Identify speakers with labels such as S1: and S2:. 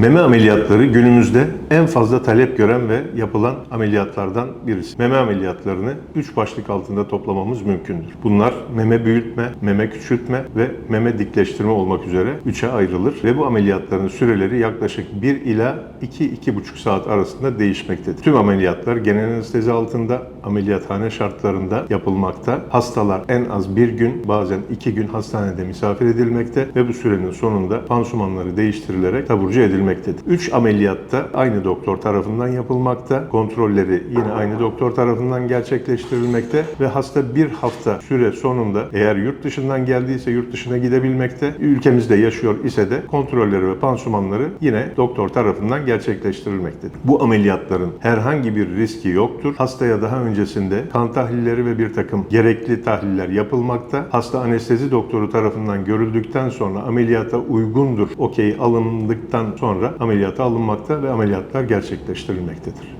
S1: Meme ameliyatları günümüzde en fazla talep gören ve yapılan ameliyatlardan birisi. Meme ameliyatlarını 3 başlık altında toplamamız mümkündür. Bunlar meme büyütme, meme küçültme ve meme dikleştirme olmak üzere 3'e ayrılır ve bu ameliyatların süreleri yaklaşık 1 ila 2-2,5 saat arasında değişmektedir. Tüm ameliyatlar genel anestezi altında ameliyathane şartlarında yapılmakta. Hastalar en az bir gün bazen iki gün hastanede misafir edilmekte ve bu sürenin sonunda pansumanları değiştirilerek taburcu edilmektedir. 3 ameliyatta aynı doktor tarafından yapılmakta. Kontrolleri yine aynı doktor tarafından gerçekleştirilmekte ve hasta bir hafta süre sonunda eğer yurt dışından geldiyse yurt dışına gidebilmekte. Ülkemizde yaşıyor ise de kontrolleri ve pansumanları yine doktor tarafından gerçekleştirilmektedir. Bu ameliyatların herhangi bir riski yoktur. Hastaya daha öncesinde kan tahlilleri ve bir takım gerekli tahliller yapılmakta. Hasta anestezi doktoru tarafından görüldükten sonra ameliyata uygundur, okey alındıktan sonra ameliyata alınmakta ve ameliyatlar gerçekleştirilmektedir.